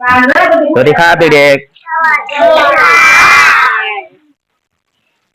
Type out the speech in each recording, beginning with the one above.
สวัสดีครับเด็ก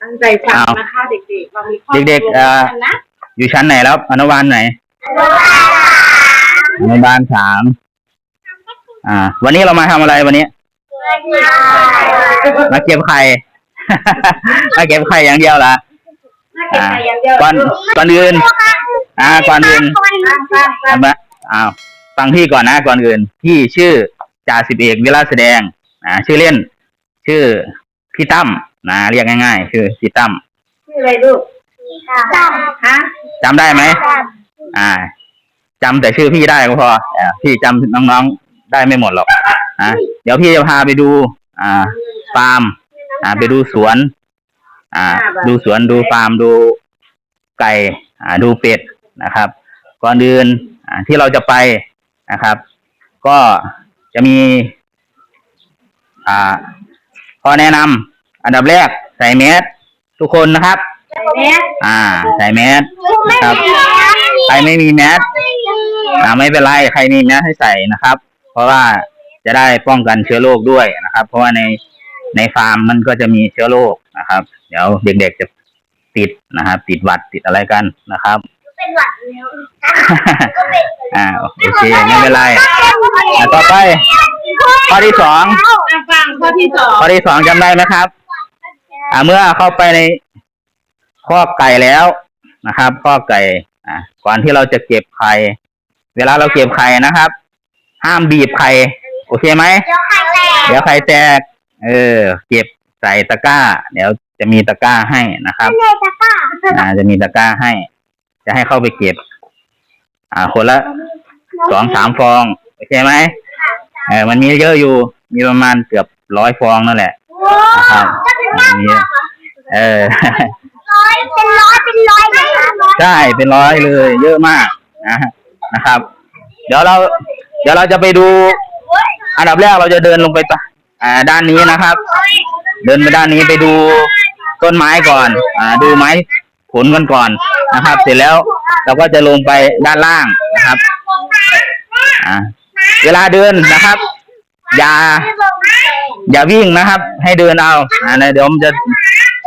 ตั้งใจฟังนะคะเด็กๆเรามีข้อเด็กๆตเอ่อกันนะๆอยู่ชั้นไหนแล้วอนุบาลไหนอนุบาลสามอ่า วันนี้เรามาทำอะไรวันนี้มาเก็บไข่มาเก็บไข่อย่างเดียวเหรอน่าเก็บใจอย่างเดียวก่อนก่อนอื่น อ่าก่อนอื่นฟังฟังฟังเอามาอ้าวฟังพี่ก่อนนะก่อนอื่น พี่ชื่อ จ่าสิบเอกวิลาแสดงอ่าชื่อเล่น ชื่อพี่ตั้มนะเรียกง่ายๆชื่อพี่ตั้มชื่ออะไรลูกฮะจำได้ไหมอ่าจำแต่ชื่อพี่ได้ก็พอเอ่อพี่จำน้องๆได้ไม่หมดหรอกอะเดี๋ยวพี่จะพาไปดู อ่าฟาร์ม อ่า ไปดูสวน อ่า ดูสวนดูฟาร์มดูไก่ อ่า ดูเป็ดนะครับ ก่อนอื่นอ่าที่เราจะไปนะครับ ก็ จะมี อ่าข้อแนะนำอันดับแรกใส่แมสทุกคนนะครับแม่อ่า ใส่แมสนะครับใครไม่มีแมสอ่าไม่เป็นไรใครมีแมสให้ใส่นะครับ เพราะว่าจะได้ป้องกันเชื้อโรคด้วยนะครับ เพราะว่าในในฟาร์มมันก็จะมีเชื้อโรคนะครับ เดี๋ยวเด็กๆจะติดนะครับ ติดหวัดติดอะไรกันนะครับ อ่าโอเคไม่เป็นไรอะต่อไป ข้อที่สอง อะฟังข้อที่สองข้อที่สองจำได้ไหมครับ อ่าเมื่อเข้าไปในข้อกไก่แล้วนะครับข้อกไก่ อ่าก่อนที่เราจะเก็บไข่เวลาเราเก็บไข่นะครับ ห้ามบีบไข่โอเคไหมเดี๋ยวไข่แตกเดี๋ยวไข่แตกเออ เก็บใส่ตะกร้า เดี๋ยวจะมีตะกร้าให้นะครับในตะกร้า อ่าจะมีตะกร้าให้ จะให้เข้าไปเก็บ อ่า คนละสองสามฟองโอเคไหมเออมันมีเยอะอยู่ มีประมาณเกือบร้อยฟองนั่นแหละนะครับจะเป็นร้อยมีเออร้อยเป็นร้อยเป็นร้อยนะคะใช่เป็นร้อยเลย เยอะมากนะฮะนะครับ เดี๋ยวเรา เดี๋ยวเราจะไปดู อันดับแรกเราจะเดินลงไปตะอ่าด้านนี้นะครับ เดินไปด้านนี้ไปดูต้นไม้ก่อน อ่า ดูไม้ ผลกันก่อนนะครับ เสร็จแล้วเราก็จะลงไปด้านล่างนะครับอ่าเวลาเดินนะครับ อย่า อย่าวิ่งนะครับ ให้เดินเอาอ่าเดี๋ยวมันจะ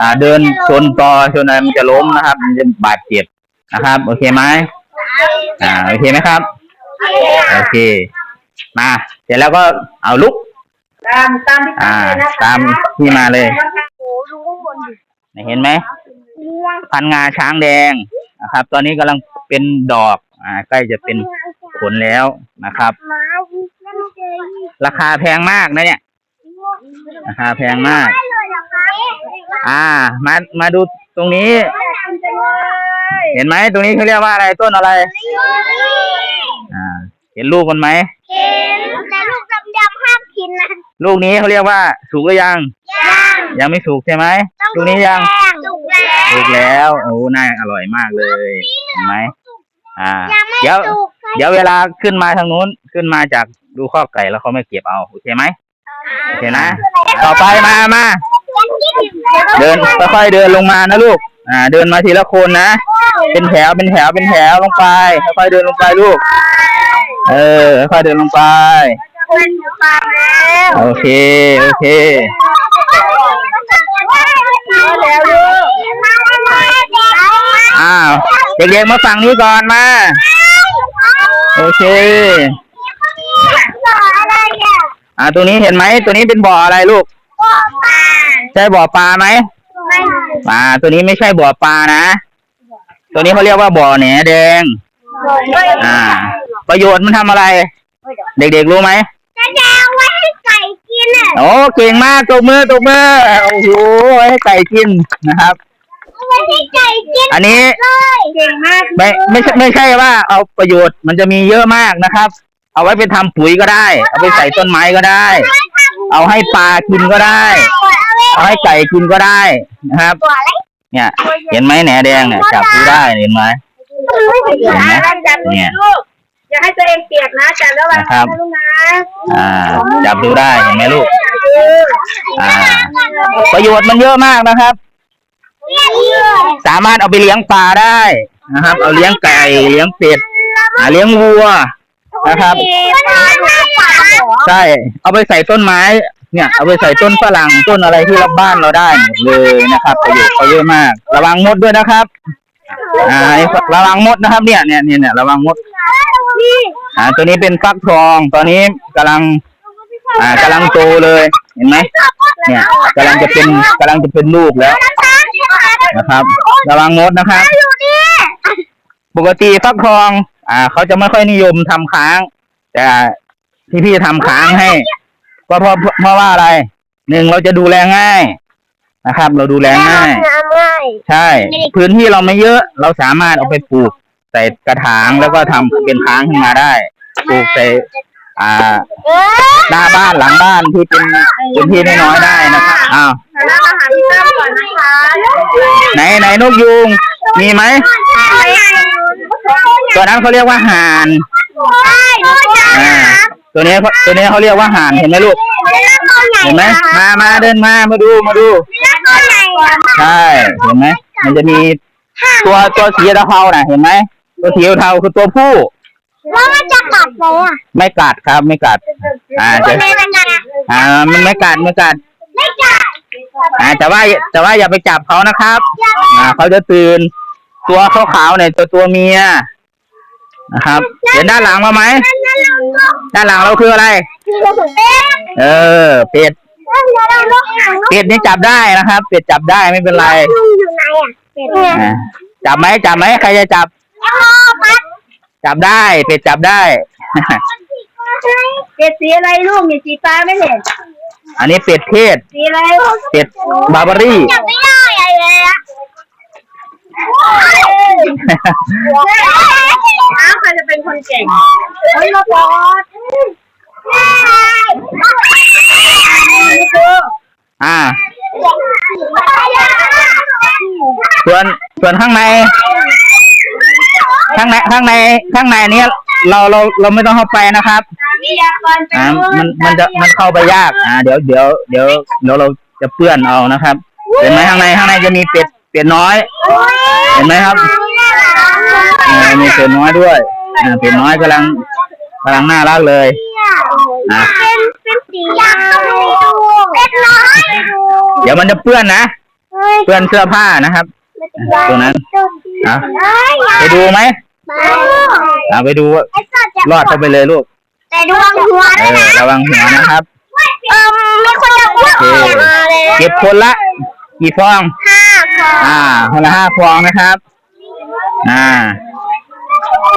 อ่าเดินชนตอชนอะไรมันจะล้มนะครับ มันจะบาดเจ็บนะครับ โอเคไหมอ่าโอเคไหมครับ โอเค มาเสร็จแล้วก็เอาลุก ตามตามที่อ่าตั้งเลยนะคะตามที่มาเลย โอ้ดูข้างบนดิเห็นไหม พันงาช้างแดงนะครับ ตอนนี้กำลังเป็นดอก อ่า ใกล้จะเป็นผลแล้วนะครับม้ายิงนั่นเจอราคาแพงมากนะเนี่ยราคาแพงมากเลยเหรอคะอ่า มามาดูตรงนี้ เห็นไหมตรงนี้เขาเรียกว่าอะไรต้นอะไร อ่า เห็นลูกมันไหมเห็นแต่ลูกดำๆห้ามกินนะลูกนี้เขาเรียกว่า สุกหรือยัง ยังยังไม่สุกใช่ไหมลูกนี้ยังสุกแล้วสุกแล้วโอ้น่าอร่อยมากเลยเห็นไหมอ่ายังไม่เดี๋ยวสุกเดี๋ยวเวลาขึ้นมาทางนู้นขึ้นมาจากดูข้อกไก่แล้วเขาไม่เก็บเอาโอเคไหมโอเคนะ ต่อไปมามาเดินค่อยๆเดินลงมานะลูก อ่า เดินมาทีละคนนะ เป็นแถวเป็นแถวเป็นแถวลงไปค่อยๆเดินลงไปลูก เออค่อยๆเดินลงไป เป็นปลาแล้วโอเค โอเคแล้วลูกอ้าว เด็กๆมาฝั่งนี้ก่อนมา โอเค อะไรอะอ่าตัวนี้เห็นไหม ตัวนี้เป็นบ่ออะไรลูกปลาใช่บ่อปลาไหมไม่อ่า ตัวนี้ไม่ใช่บ่อปลานะ ตัวนี้เขาเรียกว่าบ่อแหนแดงอ่า ป ระโยชน์มันทำอะไร เด็กๆรู้ไหมจะแดงไว้ให้ไก่กินอะโอ้เก่งมากตบมือตบมือโอ้โหให้ไก่กินนะครับ เอาไว้ให้ไก่กินอันนี้เลยเก่งมากไม่ไม่ใช่ไม่ใช่ว่าเอาประโยชน์มันจะมีเยอะมากนะครับ เอาไว้ไปทำปุ๋ยก็ได้ เอาไปใส่ต้นไม้ก็ได้ เอาให้ปลากินก็ได้ เอาให้ไก่กินก็ได้นะครับตัวอะไรเนี่ย เห็นไหมแหนแดงเนี่ยจับดูได้เห็นไหมอย่าให้จับลูกลูก อย่าให้ตัวเองเปียกนะจับแล้ววางนะครับนะลูกนะอ่าจับดูได้เห็นไหมลูกอ่าประโยชน์มันเยอะมากนะครับ สามารถเอาไปเลี้ยงปลาได้นะครับ เอาเลี้ยงไก่เลี้ยงเป็ดอ่าเลี้ยงวัวนะครับมันนอนหน้าฝาเหรอใช่เอาไปใส่ต้นไม้ เนี่ย เอาไปใส่ต้นฝรั่งต้นอะไรที่รับบ้านเราได้หมดเลยนะครับประโยชน์เขาเยอะมาก ระวังมดด้วยนะครับ อ่าระวังมดนะครับ เนี่ยเนี่ยเนี่ยเนี่ยระวังมด นี่อ่า ตัวนี้เป็นฟักทอง ตอนนี้กำลัง อ่ากำลังโตเลย เห็นไหม เนี่ยกำลังจะเป็นกำลังจะเป็นลูกแล้วนะครับ ระวังมดนะครับ อยู่นี่ปกติฟักทอง อ่า เขาจะไม่ค่อยนิยมทำค้าง แต่ที่พี่ทำค้างให้ก็เพราะเพราะว่าอะไร หนึ่งเราจะดูแลง่ายนะครับ เราดูแลง่ายน้ำง่าย ใช่ พื้นที่เราไม่เยอะ เราสามารถเอาไปปลูก ใส่กระถางแล้วก็ทำเป็นค้างขึ้นมาได้ปลูกใส่อ่าเออหน้าบ้านหลังบ้านที่เป็นพื้นที่น้อยๆได้นะครับอ้าวทานอาหารที่ตั้งก่อนนะคะไหนไหนนกยูงมีไหมตัวนั้นเขาเรียกว่าห่านใช่ตัวใหญ่อ่าตัวนี้เขาตัวนี้เขาเรียกว่าห่านเห็นไหมลูกเห็นไหมมามาเดินมามาดูมาดูตัวใหญ่ใช่เห็นไหมมันจะมีตัวตัวสีเทาๆน่ะเห็นไหม ตัวสีเทาคือตัวผู้ แล้วมันจะกัดไหมอะไม่กัดครับ ไม่กัด อ่าจะไม่มันกัดอ่า มันไม่กัดไม่กัด ไม่กัดอ่าแต่ว่าแต่ว่าอย่าไปจับเขานะครับ อ่าเขาจะตื่น ตัวขาวๆเนี่ยตัวตัวเมียนะครับ เห็นด้านหลังมาไหมนั่นเราลูกด้านหลังเราคืออะไร เออ เป็ดเราลูกหางเป็ดนี่จับได้นะครับ เป็ดจับได้ไม่เป็นไรอยู่ไหนอะเนี่ยอ่าจับไหมจับไหมใครจะจับปัด จับได้เป็ดจับได้ เป็ดสีอะไรลูกมีสีฟ้าไหมเนี่ยอันนี้เป็ดเทศ สีอะไรเป็ดบาร์บารี่จับไม่ได้อะไรเลยอะอ้าวใครจะเป็นคนเก่งเฮ้ยมาบอสอ่าส่วนส่วนข้างใน ข้างในข้างในข้างในเนี้ยเราเราเราไม่ต้องเข้าไปนะครับวิทยากรอ่ามันมันจะมันเข้าไปยาก อ่า เดี๋ยวเดี๋ยวเดี๋ยวเดี๋ยวเราจะเปื้อนเอานะครับเห็นไหมข้างในข้างในจะมีเป็ดเป็ดน้อย เห็นไหมครับเออมีเป็ดน้อยด้วยอ่าเป็ดน้อยกำลังกำลังน่ารักเลยอ่าเป็นเป็นสีอยากดูเป็นน้อยเดี๋ยวมันจะเปื้อนนะเปื้อนเสื้อผ้านะครับตรงนั้นอะไปดูไหม อ่าไปดูรอดเข้าไปเลยลูกแต่ดวงหัวเอด้วยอนะระวังหัวนะครับ เออมีคนจะอ้วกออกมาเลยเก็บคนละ กี่ฟอง ห้าคนอ่า คนละห้าฟองนะครับ อ่า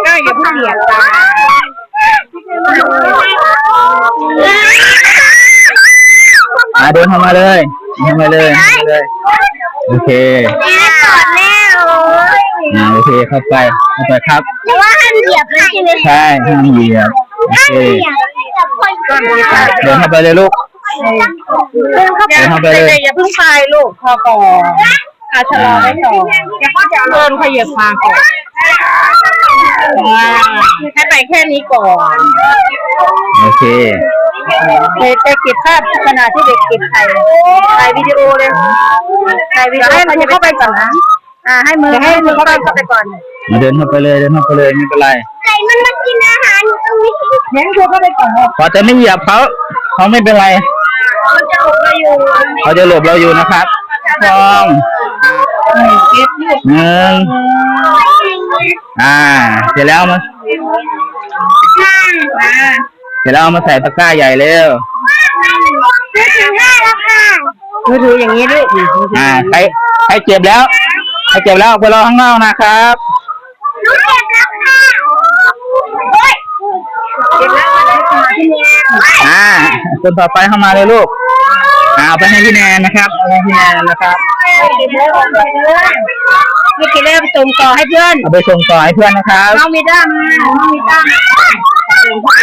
ก็อย่าเพิ่งเหยียบตาอ่าเดินเข้ามาเลยเดินเข้ามาเลยเข้ามาเลย โอเค แม่กอดแม่เลยอ่าโอเคเข้าไป เข้าไปครับ แต่ว่าห้ามเหยียบนะใช่ไหมใช่ห้ามเหยียบโอห้ามเคเหยียบเหยียบคนก่อนอะเดินเข้าไปเลยลูก เดินเข้าไปเดินเข้าไปเลย อย่าเพิ่งไปลูกพอก่อนอาชะลอไว้ก่อนอย่าเข้าจะเดินขยับมาก่อนอ่าให้ไปแค่นี้ก่อนโอเค ไปไปเก็บภาพขณะที่เด็กเก็บไข่ถ่ายวิดีโอเลยถ่ายวิดีโอให้มือเข้าไปก่อนนะอ่าให้มือให้มือเข้าไปเข้าไปก่อนมา เดินเข้าไปเลยเดินเข้าไปเลยไม่เป็นไรไก่มันมากินอาหารอยู่ตรงนี้เน้นตัวเข้าไปก่อนพอจะไม่เหยียบเขาเขาไม่เป็นไร มันจะหลบเราอยู่เขาจะหลบเราอยู่นะครับฟองเก็บลูกหนึ่งอ่า เสร็จแล้วมามาเสร็จแล้วเอามาใส่ตะกร้าใหญ่เร็วซื้อถึงห้าแล้วค่ะมือถืออย่างนี้ลูกอ่าใครใครเจ็บแล้วใครเจ็บแล้วออกไปรอข้างนอกนะครับ ลูกเก็บแล้วค่ะโอ้ยเก็บแล้วมาที่นี่อ่า คนต่อไปเข้ามาเลยลูกอ่าเอาไปให้พี่แนนนะครับเอาไปให้พี่แนนนะครับเก็บแล้วไปเลยนี่กินแล้วไปส่งต่อให้เพื่อนเอาไปส่งต่อให้เพื่อนนะครับน้องมีด้ามมาน้องมีด้ามมา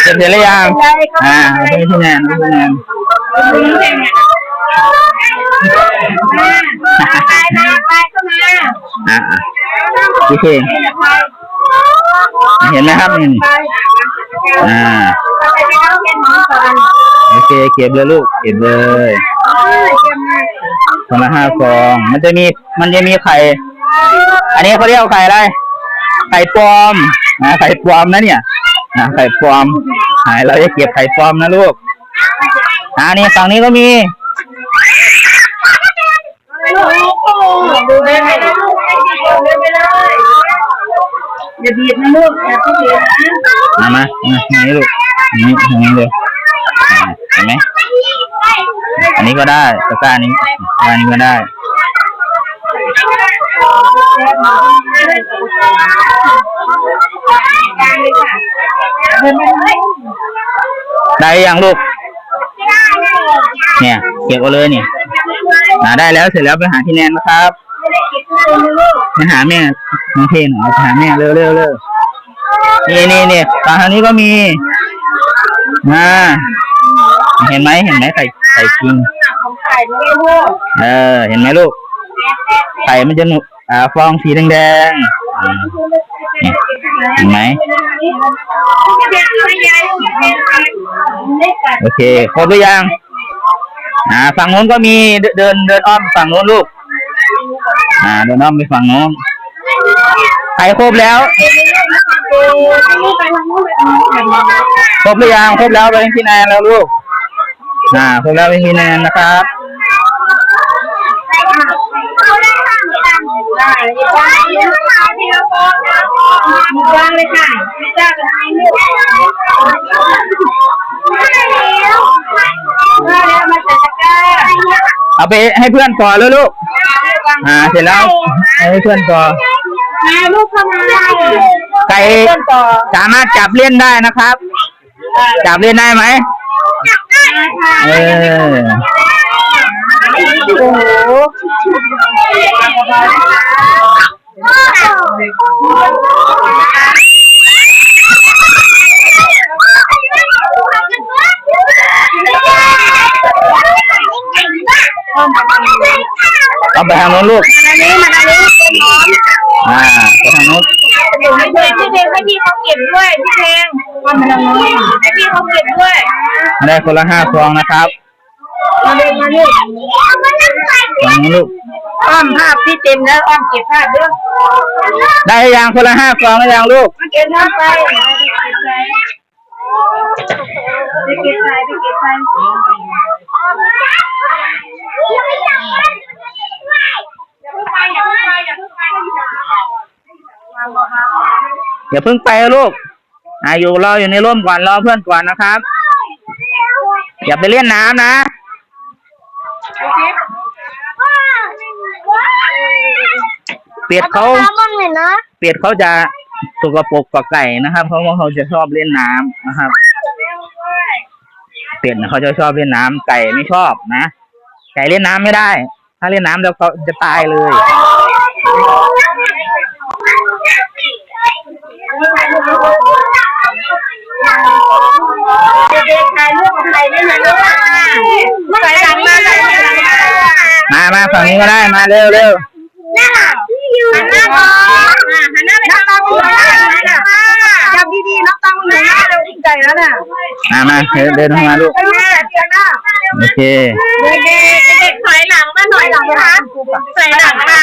เจ็บเสร็จหรือยังได้เข้าอ่ามาเอาไปให้พี่แนนเอาไปให้พี่แนน ไปไปไปเข้ามาอ่าโอเคเห็นไหมครับนี่อ่าไปแล้วเห็นหมอก่อนโอเคเก็บเลยลูกเก็บเลยคนละห้าฟอง มันจะมี มันจะมีไข่ อันนี้เขาเรียกว่าไข่อะไร ไข่ปลอมนะไข่ปลอมนะเนี่ยนะไข่ปลอมอ่าเราจะเก็บไข่ปลอมนะลูกอ่านี่ฝั่งนี้ก็มี ดูได้ไหมลูกเดินไปเลยอย่าบีบนะลูกอย่าบีบนะมามามานี่ลูกนี่ตรงนี้เลยเห็นไหมอันนี้ก็ได้ตะกร้านี้ตะกร้านี้ก็ได้ได้ยังลูก เนี่ยเก็บเอาเลยนี่ อ่าได้แล้วเสร็จแล้วไปหาที่แนนนะครับไปหาแม่น้องเพลงเอไปหาแม่เร็วเร็วเร็วนี่นี่นี่ฝั่งทางนี้ก็มีมาเห็นไหมเห็นไหมไข่ไข่กินเออ เห็นไหมลูก ไข่มันจะหนุอ่าฟองสีแดงๆเห็นไหมโอเคครบหรือยัง อ่าฝั่งโน้นก็มีเดินเดินเดินอ้อมฝั่งโน้นลูก อ่า เดินอ้อมไปฝั่งโน้นใครครบแล้ว ครบหรือยังครบแล้วไปที่แนนแล้วลูก อ่า ครบแล้วไปที่แนนนะครับ วางเลยค่ะพิซซ่ากันให้ลูกมาแล้วมาใส่ตะกร้าเอาไปให้เพื่อนต่อแล้วลูกอ่าเสร็จแล้วให้เพื่อนต่อมาลูกทำอะไรไก่เพื่อนต่อสามารถจับเล่นได้นะครับ จับเล่นได้ไหมเออ โอ้โหเอาไปทางโน้นลูกอันนี้มันอันนี้เป็นหอมอ่าไปทางโน้นพี่เพลงพี่เพลงให้พี่เขาเก็บด้วยพี่เพลงว่ามันน้อยให้พี่เขาเก็บด้วยได้คนละห้าฟองนะครับ มาเลยมาเลยฝั่ งโน้นลูก อ้อมภาพที่เต็มแล้วอ้อมเก็บภาพด้วยได้ยังคนละห้าฟองแล้วยังลูกมาเก็บภาพไปไปเก็บไปไปเก็บไปอย่าเพิ่งไปลูกอ่าอยู่รออยู่ในร่มก่อนรอเพื่อนก่อนนะครับ อย่าไปเล่นน้ำนะ เป็ดเขามันเหมือนนะเป็ดเขาจะสกปรกกว่าไก่นะครับ เพราะว่าเขาจะชอบเล่นน้ำนะครับ เป็ดน่ะเขาจะชอบเล่นน้ำไก่ไม่ชอบนะไก่เล่นน้ำไม่ได้ ถ้าเล่นน้ำแล้วเขาจะตายเลย เด็กๆถ่ายรูปกับใครได้ไหมลูกใส่หลังมาใส่หลังมา มามาฝั่งนี้ก็ได้มาเร็วเร็ว หันหน้าก่อนหันหน้าไปทางน้องตังจับดีๆน้องตังหันหน้าเร็วอีกใจแล้วน่ะมามาเดินเดินเข้ามาลูกเตียงหน้าเตียงหน้าโอเคเด็กๆเด็กๆถอยหลังมาหน่อยหลังนะคะใส่หลังมา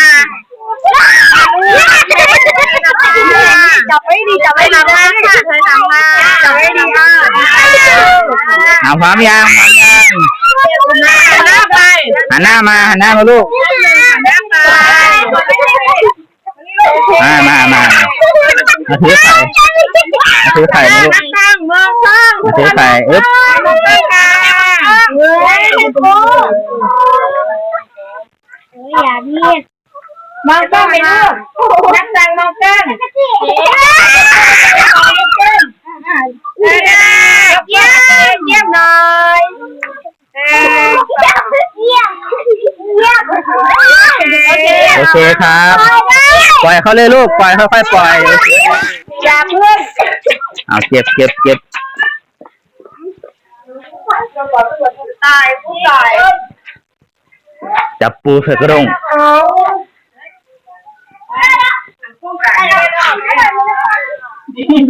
จับไว้ดีจับไว้หลังมาค่ะถอยหลังมาจับไว้ดีอะเอาพร้อมยังพร้อมยัง หันหน้าไปหันหน้ามาหันหน้ามาลูกหันหน้าไปมามามามาถือไข่มาถือไข่มาลูกข้างมองข้างมาถือไข่อึ๊บมองข้างเฮ้ยครูอย่าเรียกมองกล้องไปลูกนักสั่งมองกล้องเยี่ยมเยี่ยมหน่อย เยี่ยมเยี่ยม โอ เคโอเคครับ ปล่อยเขาเลยลูก ปล่อยค่อยๆปล่อยอย่าเพิ่งเอาเก็บเก็บเก็บตายผู้ตายจับปูใส่กระดง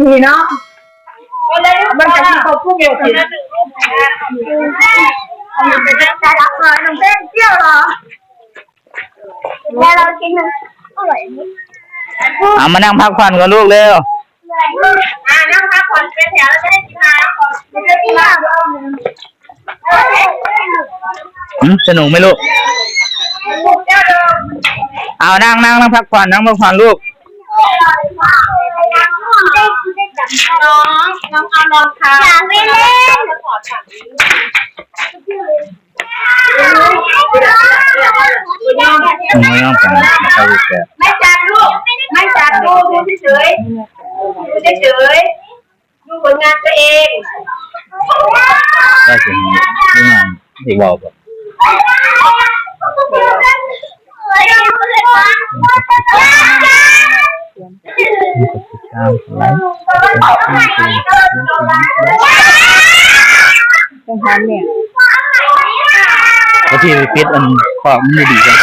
ดีเนาะมันจะมีเขาพุ่งเร็วขึ้นมันเป็นแต่ละครน้องเต้นเที่ยวเหรอ แล้วเรากินมันอร่อยไหมเอามานั่งพักผ่อนกับลูกเร็วอ่านั่งพักผ่อนเป็นแถวแล้วจะได้กินน้ำก่อนจะได้กินน้ำหืมสนุกไหมลูกเอานั่งนั่งนั่งพักผ่อนนั่งพักผ่อนลูก น้อง น้องอารมณ์ค่ะอย่าไปเล่น ไม่ต้องกันนะครับลูกแกไม่จัดลูกไม่จัดลูกดูเฉยๆดูเฉยๆดูผลงานตัวเองก็ถึงนี่มันอีกบอกก่อนตามไลฟ์เป็นทันเนี่ย แล้วที่ฟิตอันขอบมันไม่ดีกัน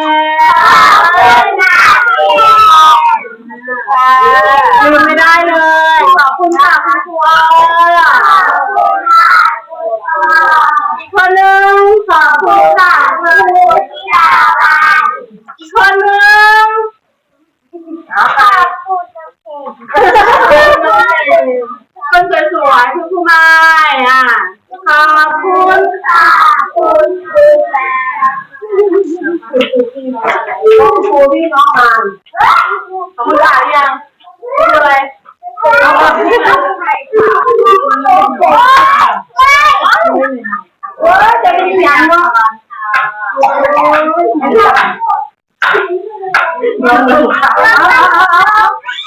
Yeah! เอาก่อนพี่นะเว้ยจะเสียงา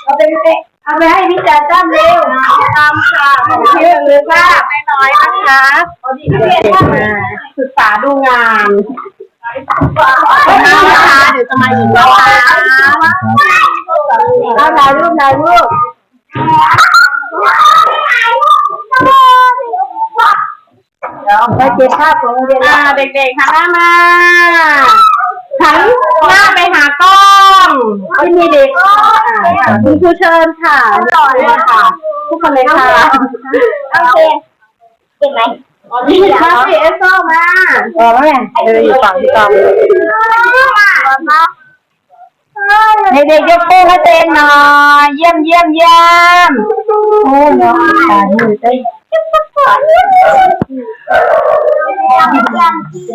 เอาไปเอาไปให้พี่จ๋าจ้ำเร็วตามค่ะเชื่อเลยว่าไม่น้อยนะคะศึกษาดูงานนะคะเดี๋ยวจะมาอีกนะคะเอาถ่ายรูปถ่ายรูป ไปเก็บภาพของโรงเรียนอ่าเด็กๆหันหน้ามาหันหน้าไปหากล้องไม่มีเด็กอ่าคุณครูเชิญค่ะต่อเลยค่ะทุกคนเลยค่ะโอเคเก็บไหมมาสิเอสโซมาเออแม่เอออยู่ฝั่งที่กองเด็กๆยกโป้ให้เต็มหน่อยเยี่ยมเยี่ยมเยี่ยมโอ้ยน้องตายมือ เต้